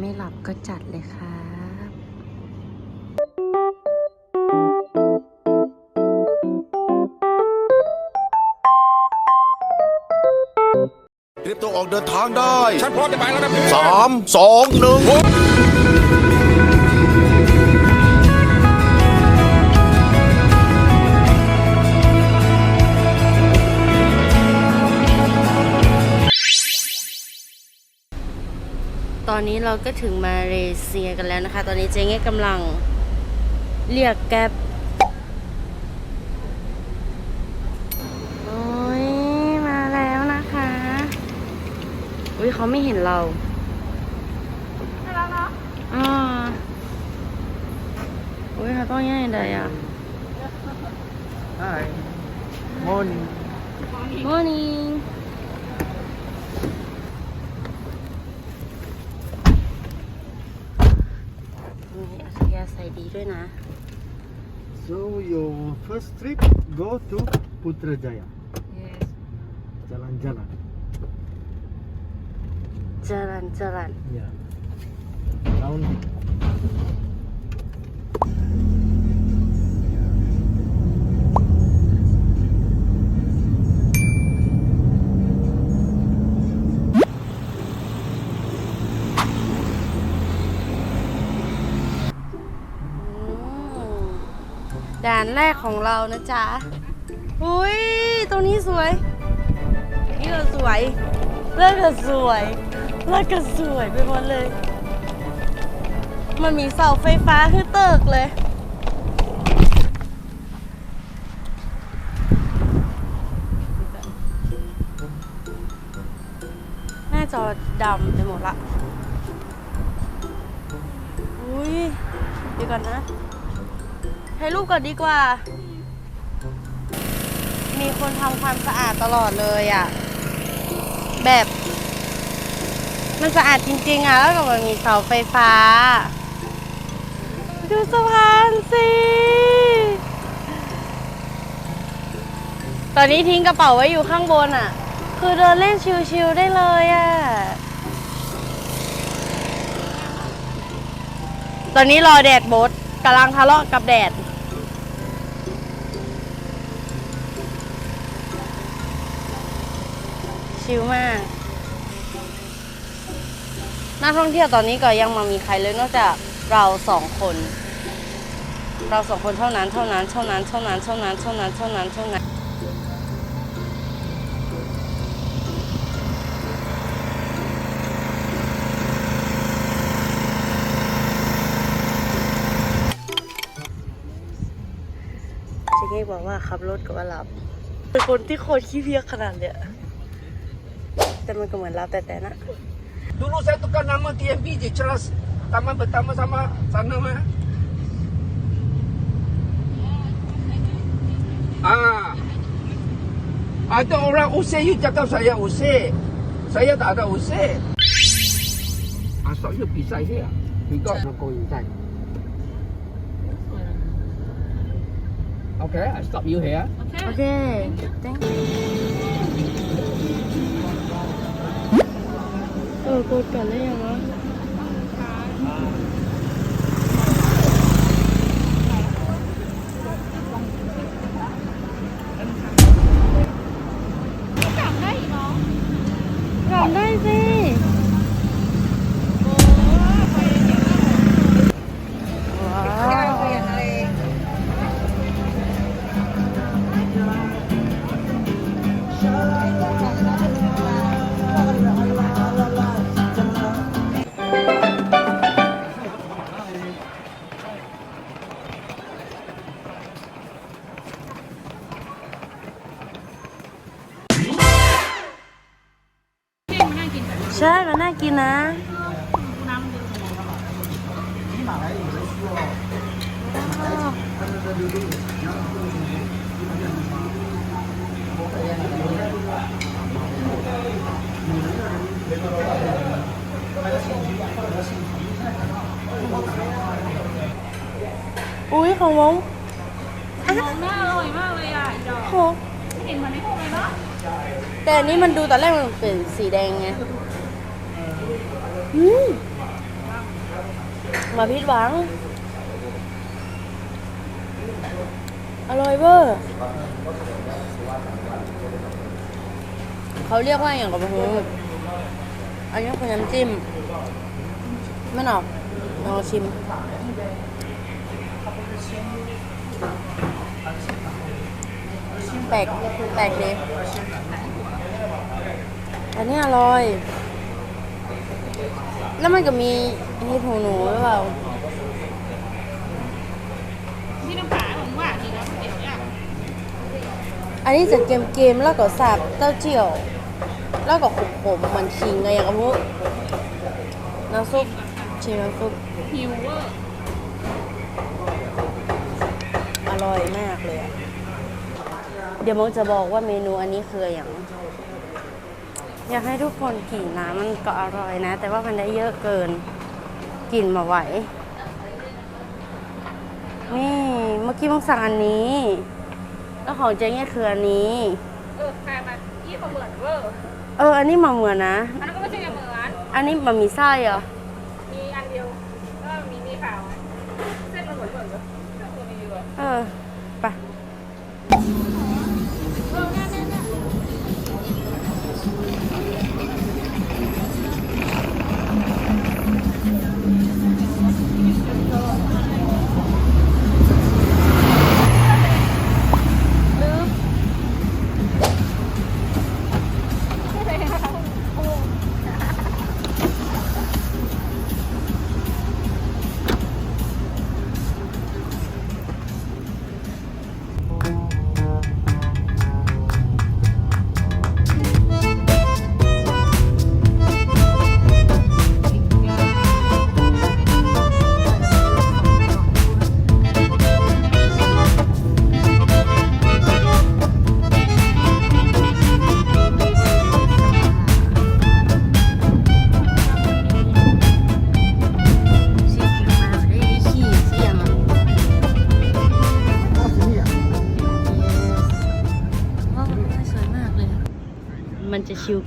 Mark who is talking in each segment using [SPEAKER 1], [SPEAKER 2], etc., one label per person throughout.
[SPEAKER 1] ไม่หลับก็จัดเลยครับ
[SPEAKER 2] เตรียมตัวออกเดินทางได้
[SPEAKER 3] ฉันพร้อมจะไปแล้วนะพี่
[SPEAKER 2] สามสองหนึ่ง
[SPEAKER 1] อนนี้เราก็ถึงมาเลเซียกันแล้วนะคะ ตอนนี้เจ๊เง่กำลังเรียกแก๊ปโอ้ยมาแล้วนะคะอุ้ยเขาไม่เห็นเราไม่แล้วเนาะอ่าอุ้ยเขาต้องยังไงใดอะ
[SPEAKER 4] Hi. Morning.
[SPEAKER 1] morning มี ใส่ดีด้วยนะ
[SPEAKER 4] so your first trip go to Putrajaya.
[SPEAKER 1] Yes. Jalan-jalan. Jalan-jalan.
[SPEAKER 4] Yeah.
[SPEAKER 1] Down. านแรกของเรานะจ๊ะอุ้ยตรงนี้สวย นี่ก็สวย เลิกก็สวย เลิกก็สวยไปหมดเลย มันมีเสาไฟฟ้าคือเติกเลย หน้าจอดำไปหมดละ อุ้ยเดี๋ยวก่อนนะ ถ่ายรูปก่อนดีกว่า มีคนทำความสะอาดตลอดเลยอะ่ะ แบบ มันสะอาดจริง ๆ อะ แล้วก็มันมีเสาไฟฟ้า ดูสะพานสิ ตอนนี้ทิ้งกระเป๋าไว้อยู่ข้างบนอะ คือเดินเล่นชิลๆได้เลยอะตอนนี้รอแดดบดกำลังทะเลาะกับแดด ชิลมาก นักท่องเที่ยวตอนนี้ก็ยังมามีใครเลยนอกจากเราสองคน เราสองคนเท่านั้นเท่านั้นเท่านั้นเท่านั้นเท่านั้นเท่านั้นเท่านั้นเท่านั้นเจ๊เง่บอกว่าขับรถกับว่าหลับเป็นคนที่โคตรขี้เพียกขนาดเนี้ย kita ke mana tak nak.
[SPEAKER 3] Dulu saya tukar nama TMB je Ceras Taman Pertama sama sana mah. Ah. Ada orang usik you cakap saya usik. Saya tak ada usik. Asal you pergi saya here. Ah. Got no going inside. Okay, I stop you here.
[SPEAKER 1] Okay. okay. Thank you. เออโกดก่อนได้ยังวะ โห
[SPEAKER 5] เห็นเหมือนในพวกเลยเนาะ
[SPEAKER 1] แต่อันนี้มันดูตอนแรกมันเป็นสีแดงไงอืมมาพิดหวัง อร่อยเวอร์เขาเรียกว่าอย่างกับหูอันนี้คือน้ำจิ้ม ไม่หรอกลองชิม แปลกแปลกดีอันนี้อร่อย แล้วมันก็มีเห็ดหูหนูหรือเปล่า
[SPEAKER 5] ที่น้ำปลาผมว่าจริงแล้วเดี๋ยวเนี่ย
[SPEAKER 1] อันนี้จะเกมเกมๆแล้วก็สับเต้าเจี้ยว แล้วก็ขมขมๆเหมันขิงอะไรอย่างเงี้ยพวกน้ำซุปชิมน้ำซุป
[SPEAKER 5] หิวเวอร์
[SPEAKER 1] อร่อยมากเลยอะ เดี๋ยวมงจะบอกว่าเมนูอันนี้คืออย่าง อยากให้ทุกคนกินนะมันก็อร่อยนะ แต่ว่ามันได้เยอะเกินกินมาไหว นี่เมื่อกี้มงสั่งอันนี้ แล้วของเจ๊เนี่ยคืออันนี้
[SPEAKER 5] เออแพงมายี่ห้อเหมือนเวอร์
[SPEAKER 1] เออ อันนี้มาเหมือนนะ
[SPEAKER 5] อันนั้นก็ไม่ใช่เหมือน
[SPEAKER 1] อันนี้มันมีไส้เหรอ
[SPEAKER 5] มีอันเดียวก็มีมีขาว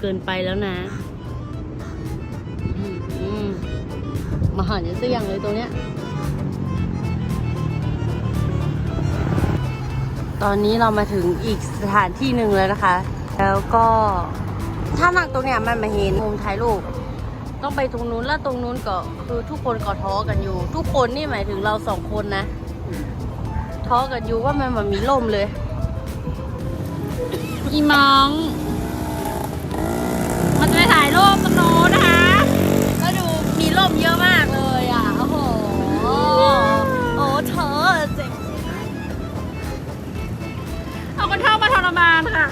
[SPEAKER 5] เกิ
[SPEAKER 1] นไปแล้วนะมาหาเนี่ยสักอย่างเลยตรงเนี้ย ตอนนี้เรามาถึงอีกสถานที่หนึ่งแล้วนะคะ แล้วก็ถ้านั่งตรงเนี้ยมันมาเห็นมุมถ่ายรูปต้องไปตรงนู้นแล้วตรงนู้นก็คือทุกคนก็ท้อกันอยู่ ทุกคนนี่หมายถึงเราสองคนนะท้อกันอยู่ว่ามันมันมีล่มเลย
[SPEAKER 5] อีมอง มันจะไปถ่ายรูปตรงโน้นนะคะ
[SPEAKER 1] ก็ดูมีร่มเยอะมากเลยอะ โอ้โห โอ้เธอเจ๋ง
[SPEAKER 5] เอาคนเท่ามาทรมานค่ะ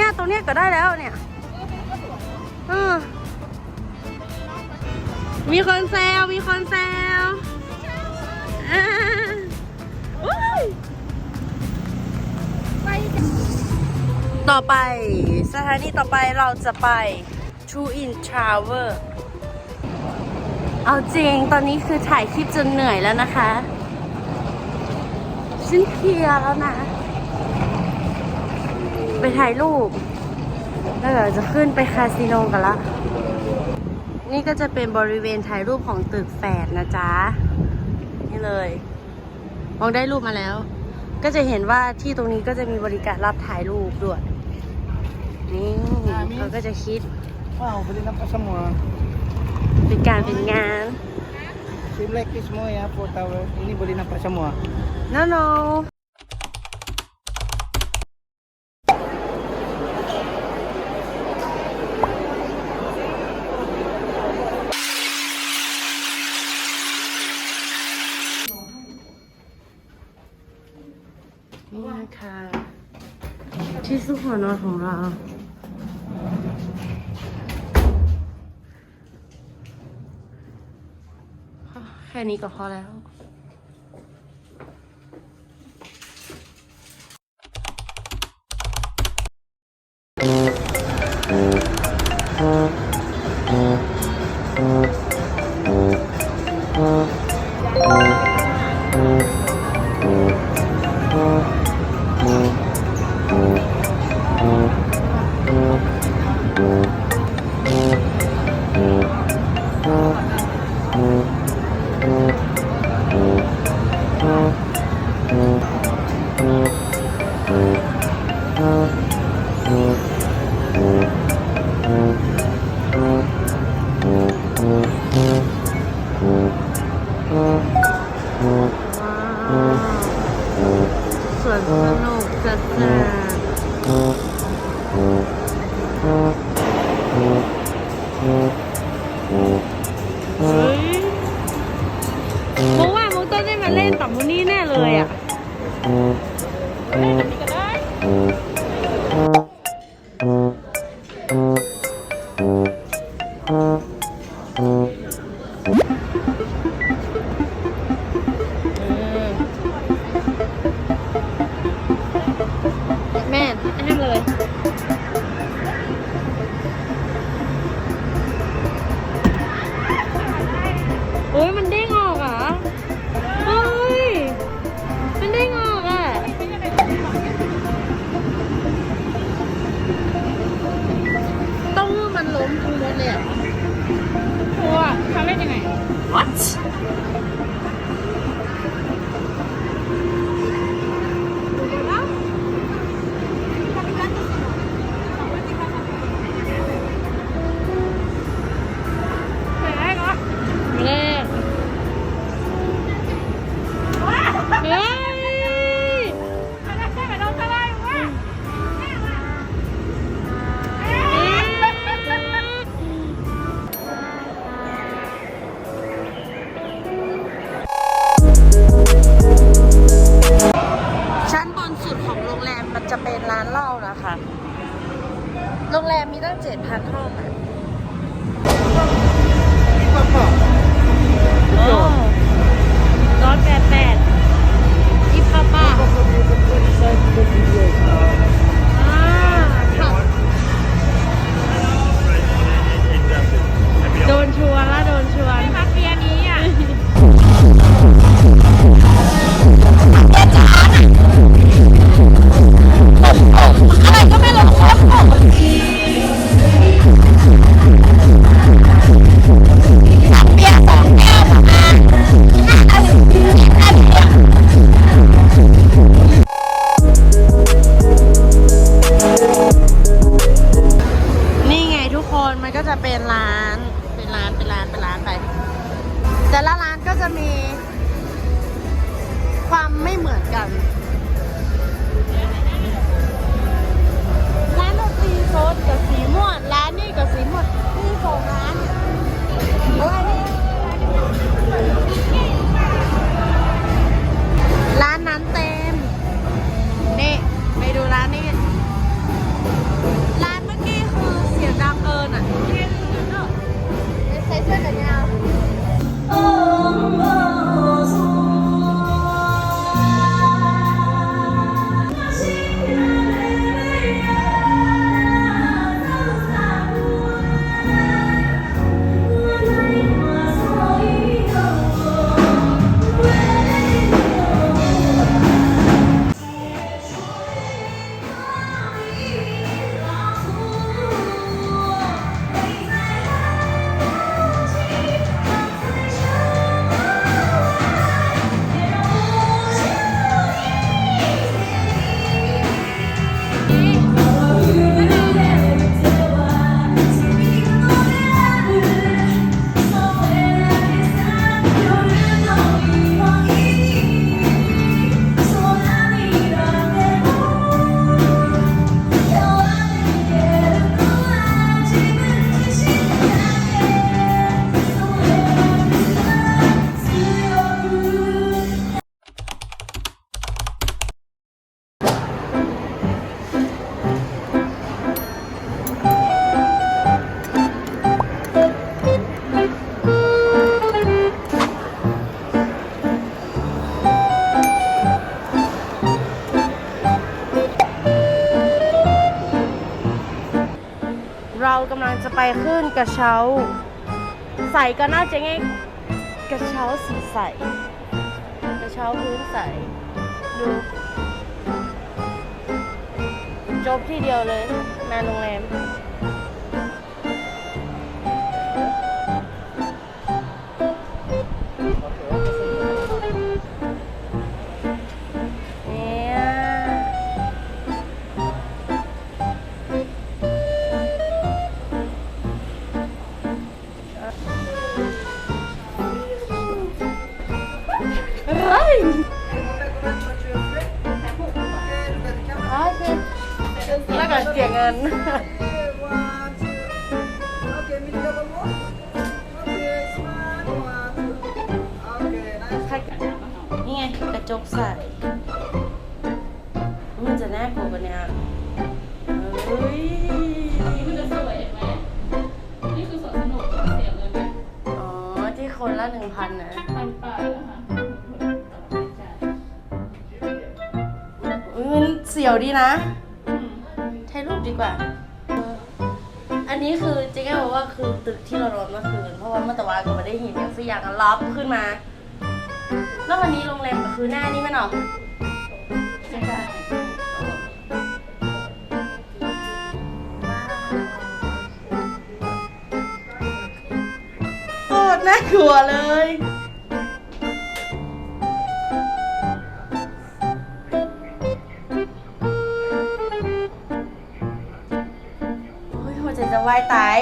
[SPEAKER 1] นี้ยตรงเนี้ยก็ได้แล้วเนี่ยเออมีคนแซวมีคนแซวอ่าอุ๊ยต่อไปสถานีต่อไปเราจะไป True in Travel เอาจริงตอนนี้คือถ่ายคลิปจนเหนื่อยแล้วนะคะฉันเพลียแล้วนะ ไปถ่ายรูป แล้วเดี๋ยวจะขึ้นไปคาสิโนกันละ นี่ก็จะเป็นบริเวณถ่ายรูปของตึกแฝดนะจ๊ะ นี่เลย มองได้รูปมาแล้ว ก็จะเห็นว่าที่ตรงนี้ก็จะมีบริการรับถ่ายรูปด้วย นี่เขาก็จะคิด
[SPEAKER 4] Wow, beli nampak semua.
[SPEAKER 1] เป็นการเป็นงาน
[SPEAKER 4] Si black ni semua ya, four tower. Ini boleh nampak semua.
[SPEAKER 1] no no นอนของเราแค่นี้ก็พอแล้ว ไปขึ้น
[SPEAKER 5] กระ
[SPEAKER 1] เช้า ใส่ก็น่าจะง่ายกระเช้าสีใส กระเช้าพื้นใส ดู จบที่เดียวเลย มาโรงแรม คนละ
[SPEAKER 5] หนึ่ง
[SPEAKER 1] พันนะ
[SPEAKER 5] พันบาทนะคะ
[SPEAKER 1] อุ๊ยมันเสียวดีนะ
[SPEAKER 5] อืม
[SPEAKER 1] ถ่ายรูปดีกว่า อันนี้คือเจ๊แก้วบอกว่าคือตึกที่เรานอนเมื่อคืน เพราะว่าเมื่อตะวันก็ไม่ได้เห็นอย่างสักอย่างรับขึ้นมา แล้ววันนี้โรงแรมก็คือหน้านี้ไหมเนาะ ตรน่ากลัวเลย โอ้ยหัวใจจะวายตาย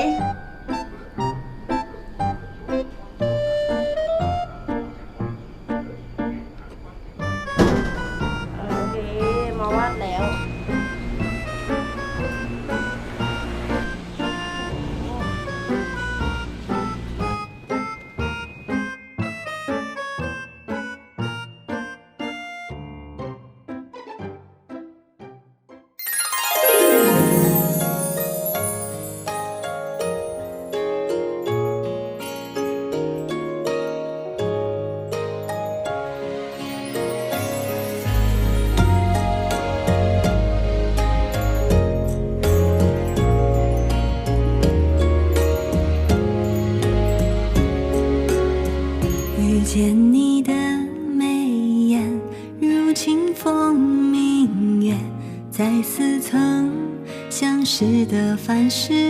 [SPEAKER 6] 是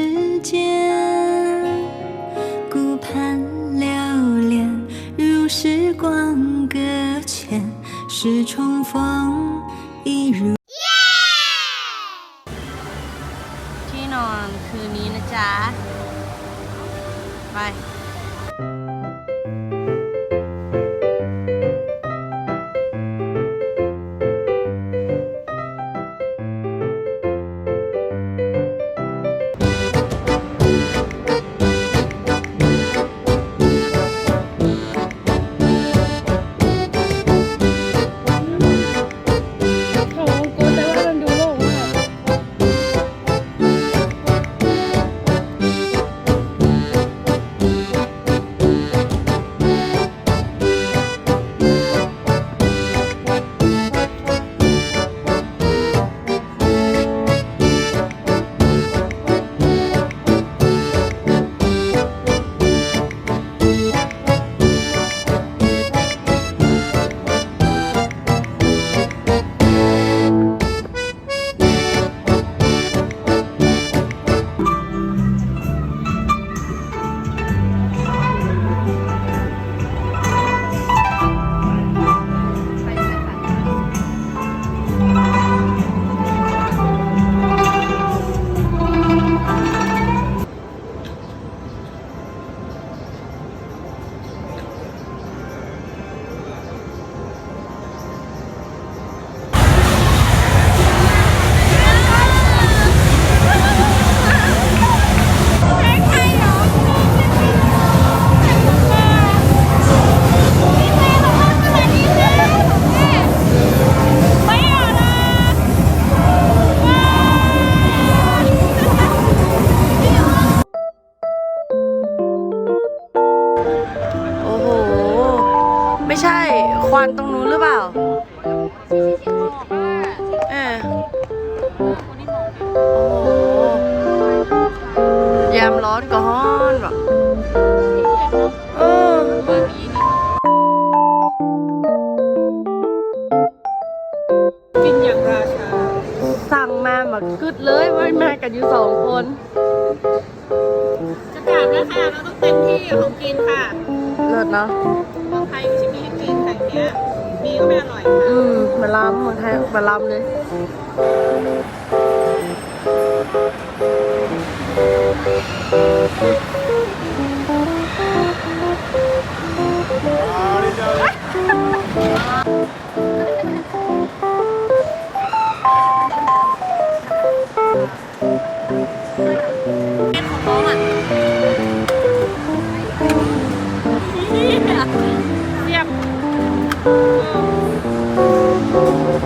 [SPEAKER 1] งมาแบบ
[SPEAKER 5] กึ
[SPEAKER 1] ดเลยไว้มากันอยู่สองคน
[SPEAKER 5] จะกลับแล้วค่ะเราต้องเต็มที่ของกินค่ะ
[SPEAKER 1] เลิศเนาะ
[SPEAKER 5] ของไทยไม่ใช่มีให้กินแต่เนี้ยมีก็ไม่อร่อยค่ะ
[SPEAKER 1] อืมมาลำเมืองไทยมาลำเลยเป็น
[SPEAKER 5] เ